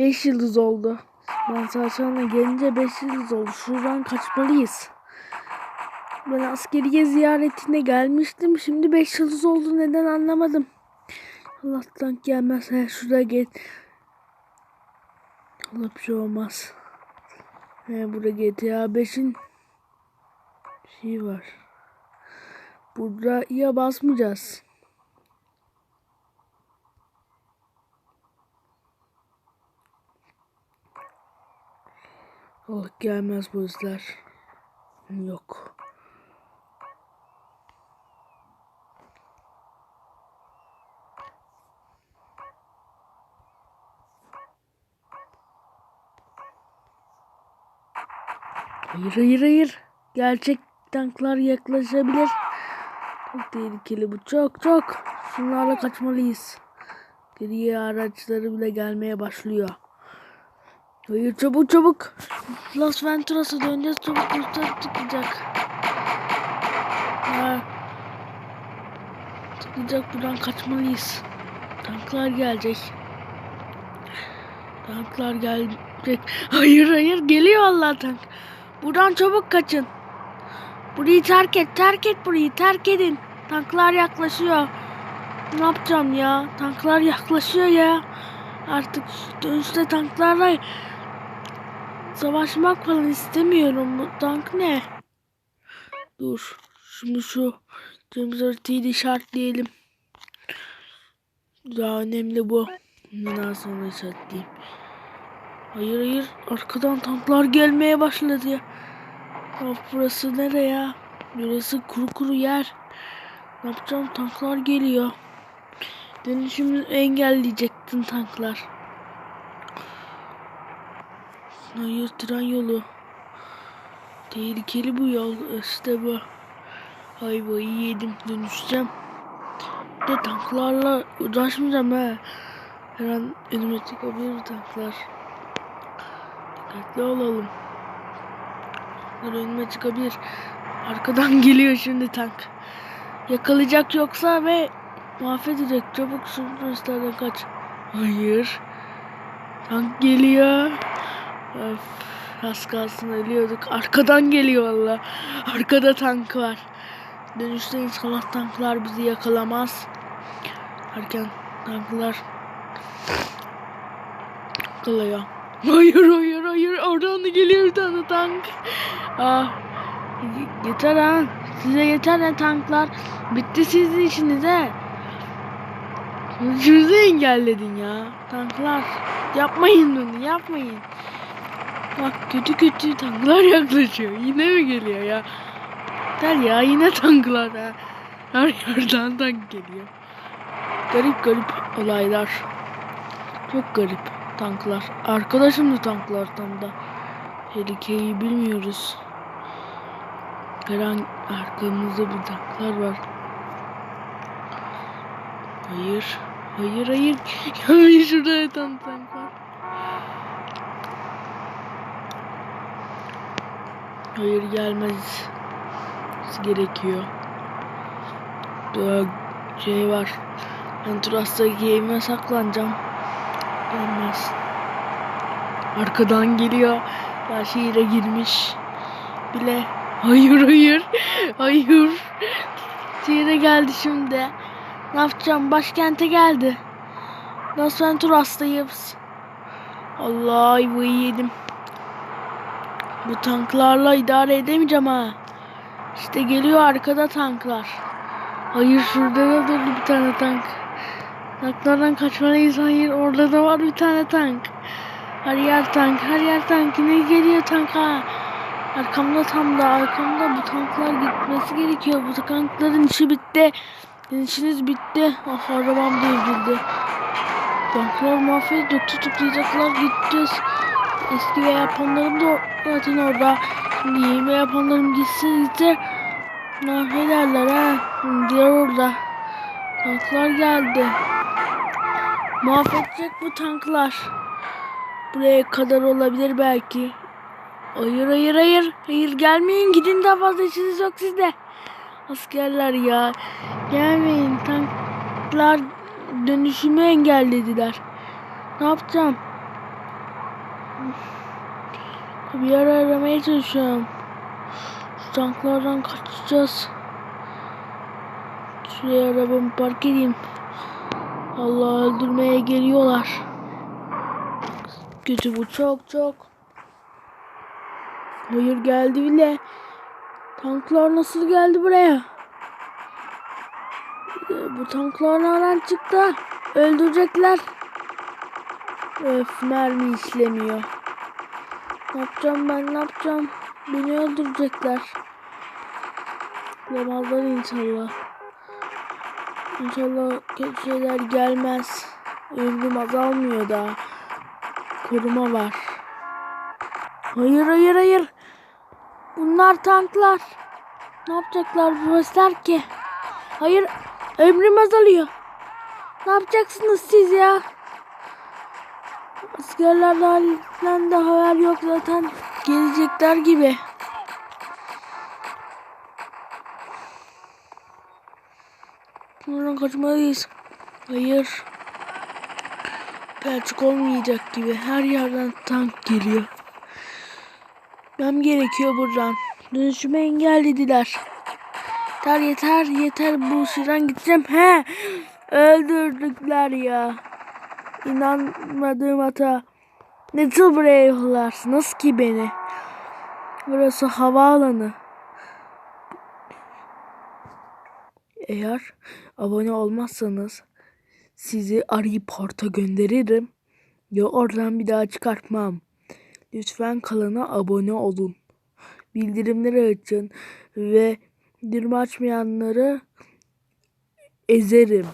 5 yıldız oldu. Ben Saçan'la gelince 5 yıldız oldu. Şuradan kaçmalıyız. Ben askeriye ziyaretine gelmiştim. Şimdi 5 yıldız oldu. Neden anlamadım. Allah'tan gelmez. He, şuraya gel. Allah bir şey olmaz. He, burada GTA 5'in şey var. Burada ya basmayacağız. Oh gelmez bu izler. Yok. Hayır hayır hayır. Gerçek tanklar yaklaşabilir. Çok tehlikeli bu. Çok çok. Şunlarla kaçmalıyız. Geriye araçları bile gelmeye başlıyor. Hayır çabuk çabuk. Las Venturas'a döneceğiz. Çabuk kurtar çıkacak. Ha. Çıkacak buradan kaçmalıyız. Tanklar gelecek. Tanklar gelecek. Hayır hayır geliyor Allah tank. Buradan çabuk kaçın. Burayı terk et. Terk et burayı. Terk edin. Tanklar yaklaşıyor. Ne yapacağım ya? Tanklar yaklaşıyor ya. Artık dönüşte tanklarla savaşmak falan istemiyorum. Bu tank ne? Dur. Şimdi şu James Art'ı işaretleyelim. Daha önemli bu. Bundan sonra işaretleyeyim. Hayır hayır. Arkadan tanklar gelmeye başladı ya. Of burası nere ya? Burası kuru kuru yer. Ne yapacağım? Tanklar geliyor. Dönüşümü engelleyecektin tanklar. Hayır tren yolu. Tehlikeli bu yol. İşte bu. Ayvayı yedim. Dönüşeceğim. De tanklarla uğraşmayacağım ha. Her an önüme çıkabilir tanklar. Dikkatli olalım. Tanklar önüme çıkabilir. Arkadan geliyor şimdi tank. Yakalayacak yoksa ve mahvedecek. Çabuk şunlardan kaç. Hayır. Tank geliyor. Öf, az kalsın ölüyorduk. Arkadan geliyor valla. Arkada tank var. Dönüşte inşallah tanklar bizi yakalamaz. Erken tanklar yakalıyor. Hayır hayır hayır oradan da geliyor bir tane tank. Ah, yeter ha. Size yeter ha tanklar. Bitti sizin işinize. Şunuzu engelledin ya. Tanklar. Yapmayın bunu yapmayın. Bak kötü kötü tanklar yaklaşıyor. Yine mi geliyor ya? Yeter ya yine tanklar ha. Her yerden tank geliyor. Garip garip olaylar. Çok garip tanklar. Arkadaşım da tanklar tam da. Tehlikeyi bilmiyoruz. Her an arkamızda bir tanklar var. Hayır. Hayır hayır. Gelmeyin şurada yatan tank var. Hayır gelmez. Gerekiyor. Daha şey var. Ben Trust'taki evime saklanacağım. Gelmez. Arkadan geliyor. Ya şehire girmiş. Bile. Hayır hayır. Hayır. Şehire geldi şimdi. Ne yapacağım? Başkente geldi. Las Venturas'tayız. Allah ayvayı yedim. Bu tanklarla idare edemeyeceğim ha. İşte geliyor arkada tanklar. Hayır şurada da durdu bir tane tank. Tanklardan kaçmalıyız. Hayır orada da var bir tane tank. Her yer tank, her yer tank. Ne geliyor tank ha? Arkamda tam da arkamda bu tanklar gitmesi gerekiyor. Bu tankların işi bitti. İşiniz bitti. Ah arabam devrildi. Tanklar mahvedecek, tutuklayacaklar gideceğiz. Eski ve yapanlarım da zaten orada. Şimdi yeni ve yapanlarım gitse gitse mahvederler ha. Diğer orada. Tanklar geldi. Mahvedecek bu tanklar. Buraya kadar olabilir belki. Hayır hayır hayır. Hayır gelmeyin gidin daha fazla işiniz yok sizde. Askerler ya. Gelmeyin tanklar dönüşümü engellediler. Ne yapacağım? Bir yer aramaya çalışıyorum. Şu tanklardan kaçacağız. Şuraya arabamı park edeyim. Allah öldürmeye geliyorlar. Kötü bu çok çok. Hayır geldi bile. Tanklar nasıl geldi buraya? Ee, Bu tanklar nereden çıktı? Öldürecekler. Öf mermi işlemiyor. Ne yapacağım ben ne yapacağım? Beni öldürecekler. Yapamazlar inşallah. İnşallah kötü şeyler gelmez. Ömrüm azalmıyor daha. Koruma var. Hayır hayır hayır. Bunlar tanklar. Ne yapacaklar bu besler ki? Hayır ömrüm azalıyor. Ne yapacaksınız siz ya? Askerlerden de haber yok zaten. Gelecekler gibi. Buradan kaçmalıyız. Hayır. Gerçek olmayacak gibi. Her yerden tank geliyor. Ben gerekiyor buradan. Dönüşümü engellediler. Yeter yeter yeter bu sıradan gideceğim. He öldürdükler ya. İnanmadığım hata. Nasıl buraya yollarsınız ki beni? Burası havaalanı. Eğer abone olmazsanız sizi arayıp porta gönderirim. Ya oradan bir daha çıkartmam. Lütfen kanala abone olun. Bildirimleri açın ve bildirim açmayanları ezerim.